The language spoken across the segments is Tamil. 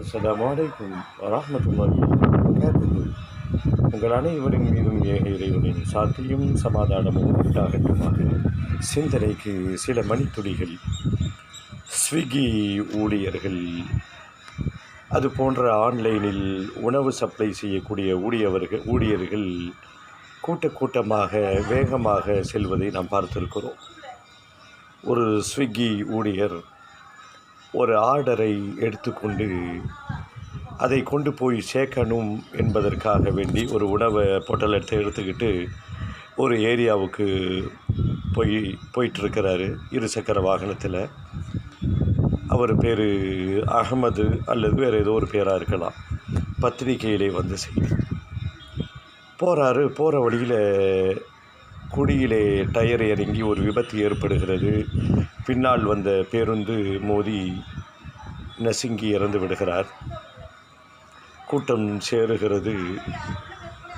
அஸ்லாம் வலைக்கும் வரஹ்மத்துல்லாஹி வபரகாத்துஹு உங்கள் அனைவரின் மீதும் ஏக இறைவனின் சாத்தியும் சமாதானமும் உண்டாகட்டுமாக. சிந்தனைக்கு சில மணித்துளிகள். ஸ்விக்கி ஊழியர்கள். அது போன்ற ஆன்லைனில் உணவு சப்ளை செய்யக்கூடிய ஊழியவர்கள் ஊழியர்கள் கூட்ட கூட்டமாக வேகமாக செல்வதை நாம் பார்த்திருக்கிறோம். ஒரு ஸ்விக்கி ஊழியர் ஒரு ஆர்டரை எடுத்துக்கொண்டு அதை கொண்டு போய் சேர்க்கணும் என்பதற்காக வேண்டி ஒரு உணவை பொட்டல் எடுத்து எடுத்துக்கிட்டு ஒரு ஏரியாவுக்கு போய் போயிட்டுருக்கிறாரு. இருசக்கர வாகனத்தில். அவர் பேர் அகமது அல்லது வேறு ஏதோ ஒரு பேராக இருக்கலாம். பத்திரிகையிலே வந்த செய்தி. போகிறாரு போகிற வழியில் குடியிலே டயர் இறங்கி ஒரு விபத்து ஏற்படுகிறது. பின்னால் வந்த பேருந்து மோதி நசுங்கி இறந்து விடுகிறார். கூட்டம் சேருகிறது.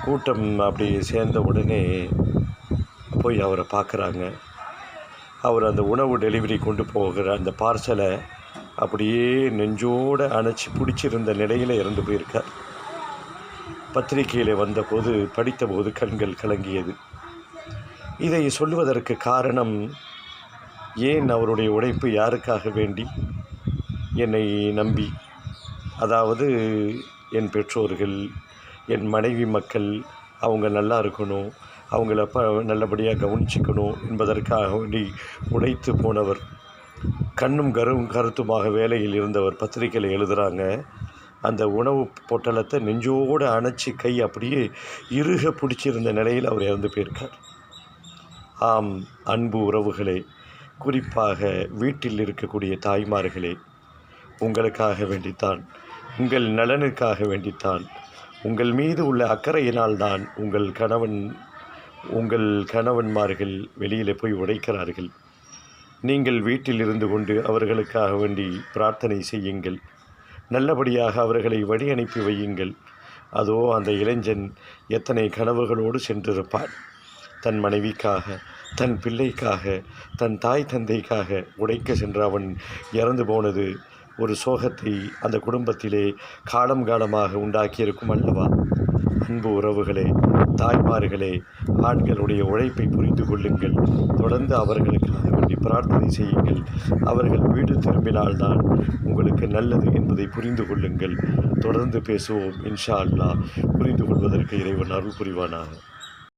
கூட்டம் அப்படி சேர்ந்த உடனே போய் அவரை பார்க்குறாங்க. அவர் அந்த உணவு டெலிவரி கொண்டு போகிற அந்த பார்சலை அப்படியே நெஞ்சோடு அணைச்சி பிடிச்சிருந்த நிலையில் இறந்து போயிருக்கார். பத்திரிகையில் வந்தபோது படித்தபோது கண்கள் கலங்கியது. இதை சொல்வதற்கு காரணம் ஏன் அவருடைய உழைப்பு யாருக்காக வேண்டி என்னை நம்பி? அதாவது என் பெற்றோர்கள் என் மனைவி மக்கள் அவங்க நல்லா இருக்கணும் அவங்கள ப நல்லபடியாக கவனிச்சிக்கணும் என்பதற்காக வேண்டி உழைத்து போனவர் கண்ணும் கரும் கருத்துமாக வேலையில் இருந்தவர் பத்திரிக்கையில் எழுதுகிறாங்க அந்த உணவு பொட்டலத்தை நெஞ்சோடு அணைச்சி கை அப்படியே இறுக பிடிச்சிருந்த நிலையில் அவர் இறந்து போயிருக்கார். ஆம் அன்பு உறவுகளே குறிப்பாக வீட்டில் இருக்கக்கூடிய தாய்மார்களே உங்களுக்காக வேண்டித்தான் உங்கள் நலனுக்காக வேண்டித்தான் உங்கள் மீது உள்ள அக்கறையினால்தான் உங்கள் கணவன் உங்கள் கணவன்மார்கள் வெளியில் போய் உடைக்கிறார்கள். நீங்கள் வீட்டில் இருந்து கொண்டு அவர்களுக்காக வேண்டி பிரார்த்தனை செய்யுங்கள். நல்லபடியாக அவர்களை வழி அனுப்பி வையுங்கள். அதோ அந்த இளைஞன் எத்தனை கனவுகளோடு சென்றிருப்பான். தன் மனைவிக்காக தன் பிள்ளைக்காக தன் தாய் தந்தைக்காக உடைக்க சென்ற அவன் இறந்து போனது ஒரு சோகத்தை அந்த குடும்பத்திலே காலம் காலமாக உண்டாக்கியிருக்கும் அல்லவா? அன்பு உறவுகளே தாய்மார்களே ஆண்களுடைய உழைப்பை புரிந்து கொள்ளுங்கள். தொடர்ந்து அவர்களுக்காக வேண்டி பிரார்த்தனை செய்யுங்கள். அவர்கள் வீடு திரும்பினால்தான் உங்களுக்கு நல்லது என்பதை புரிந்து கொள்ளுங்கள். தொடர்ந்து பேசுவோம். இன்ஷா அல்லா புரிந்து கொள்வதற்கு இறைவன் அருள் புரிவானாக.